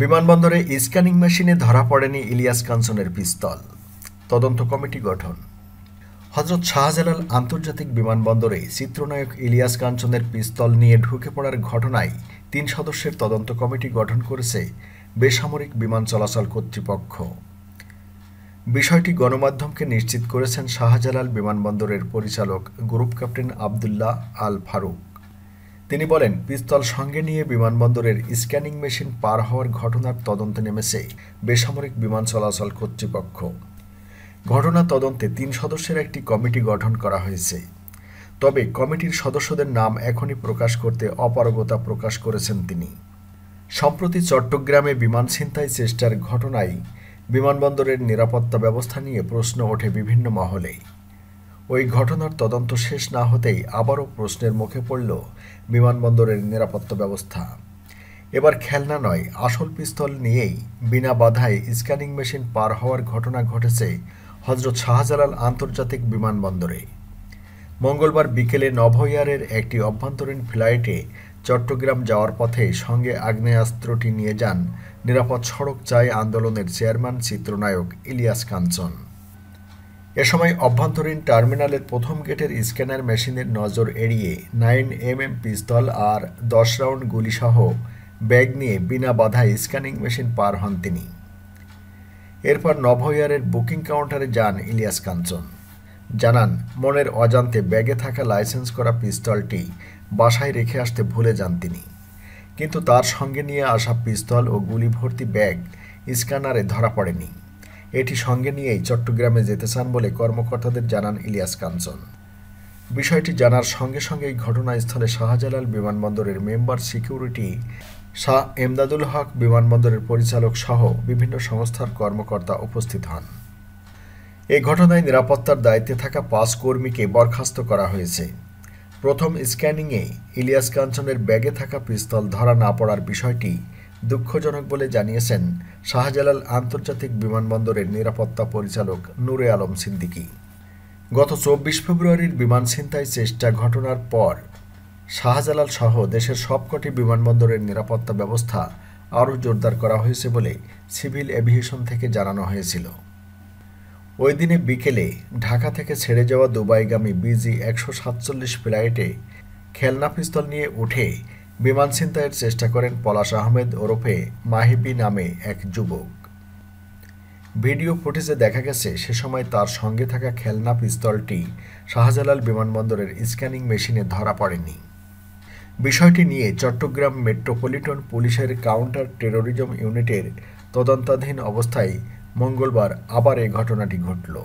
বিমানবন্দরে স্ক্যানিং মেশিনে ধরা পড়েনি ইলিয়াস কাঞ্চনের পিস্তল। তদন্ত কমিটি গঠন। হজরত শাহজালাল আন্তর্জাতিক বিমানবন্দরে চিত্রনায়ক ইলিয়াস কাঞ্চনের পিস্তল নিয়ে ঢুকে পড়ার ঘটনায় তিন সদস্যের তদন্ত কমিটি গঠন করেছে বেসামরিক বিমান চলাচল কর্তৃপক্ষ। বিষয়টি গণমাধ্যমকে নিশ্চিত করেছেন শাহজালাল বিমানবন্দরের পরিচালক, গ্রুপ ক্যাপ্টেন আবদুল্লাহ আল ফারুক। তিনি বলেন, পিস্তল সঙ্গে নিয়ে বিমানবন্দরের স্ক্যানিং মেশিন পার হওয়ার ঘটনার তদন্তে নেমেছে বেসামরিক বিমান চলাচল কর্তৃপক্ষ। ঘটনা তদন্তে তিন সদস্যের একটি কমিটি গঠন করা হয়েছে। তবে কমিটির সদস্যদের নাম এখনই প্রকাশ করতে অপারগতা প্রকাশ করেছেন তিনি। সম্প্রতি চট্টগ্রামে বিমান ছিনতাই চেষ্টার ঘটনায় বিমানবন্দরের নিরাপত্তা ব্যবস্থা নিয়ে প্রশ্ন ওঠে বিভিন্ন মহলে। ওই ঘটনার তদন্ত শেষ না হতেই আবারও প্রশ্নের মুখে পড়ল বিমানবন্দরের নিরাপত্তা ব্যবস্থা। এবার খেলনা নয়, আসল পিস্তল নিয়েই বিনা বাধায় স্ক্যানিং মেশিন পার হওয়ার ঘটনা ঘটেছে হজরত শাহজালাল আন্তর্জাতিক বিমানবন্দরে। মঙ্গলবার বিকেলে নভোয়ারের একটি অভ্যন্তরীণ ফ্লাইটে চট্টগ্রাম যাওয়ার পথে সঙ্গে আগ্নেয়াস্ত্রটি নিয়ে যান নিরাপদ সড়ক চাই আন্দোলনের চেয়ারম্যান, চিত্রনায়ক ইলিয়াস কাঞ্চন। এ সময় অভ্যন্তরীণ টার্মিনালের প্রথম গেটের স্ক্যানার মেশিনের নজর এড়িয়ে নাইন এম এম পিস্তল আর দশ রাউন্ড গুলিসহ ব্যাগ নিয়ে বিনা বাধায় স্ক্যানিং মেশিন পার হন তিনি। এরপর নভোয়ারের বুকিং কাউন্টারে যান ইলিয়াস কাঞ্চন। জানান, মনের অজান্তে ব্যাগে থাকা লাইসেন্স করা পিস্তলটি বাসায় রেখে আসতে ভুলে যান তিনি। কিন্তু তার সঙ্গে নিয়ে আসা পিস্তল ও গুলি ভর্তি ব্যাগ স্ক্যানারে ধরা পড়েনি। এটি সঙ্গে নিয়েই চট্টগ্রামে যেতে চান বলে কর্মকর্তাদের জানান ইলিয়াস কাঞ্চন। বিষয়টি জানার সঙ্গে সঙ্গেই ঘটনাস্থলে শাহজালাল বিমানবন্দরের মেম্বার সিকিউরিটি শাহ এমদাদুল হক বিমানবন্দরের পরিচালক সহ বিভিন্ন সংস্থার কর্মকর্তা উপস্থিত হন। এ ঘটনায় নিরাপত্তার দায়িত্বে থাকা পাঁচ কর্মীকে বরখাস্ত করা হয়েছে। প্রথম স্ক্যানিংয়ে ইলিয়াস কাঞ্চনের ব্যাগে থাকা পিস্তল ধরা না পড়ার বিষয়টি দুঃখজনক বলে জানিয়েছেন শাহজালাল আন্তর্জাতিক বিমানবন্দরের নিরাপত্তা পরিচালক নূরে আলম সিদ্দিকি। গত চব্বিশ ফেব্রুয়ারির বিমান ছিনতাই চেষ্টা ঘটনার পর শাহজালাল সহ দেশের সবকটি বিমানবন্দরের নিরাপত্তা ব্যবস্থা আরও জোরদার করা হয়েছে বলে সিভিল এভিয়েশন থেকে জানানো হয়েছিল। ওই দিনে বিকেলে ঢাকা থেকে ছেড়ে যাওয়া দুবাইগামী বিজি একশো সাতচল্লিশ ফ্লাইটে খেলনা পিস্তল নিয়ে উঠে বিমান ছিনতাইয়ের চেষ্টা করেন পলাশ আহমেদ ওরফে মাহিবি নামে এক যুবক। ভিডিও ফুটেজে দেখা গেছে, সে সময় তার সঙ্গে থাকা খেলনা পিস্তলটি শাহজালাল বিমানবন্দরের স্ক্যানিং মেশিনে ধরা পড়েনি। বিষয়টি নিয়ে চট্টগ্রাম মেট্রোপলিটন পুলিশের কাউন্টার টেরোরিজম ইউনিটের তদন্তাধীন অবস্থায় মঙ্গলবার আবার এ ঘটনাটি ঘটল।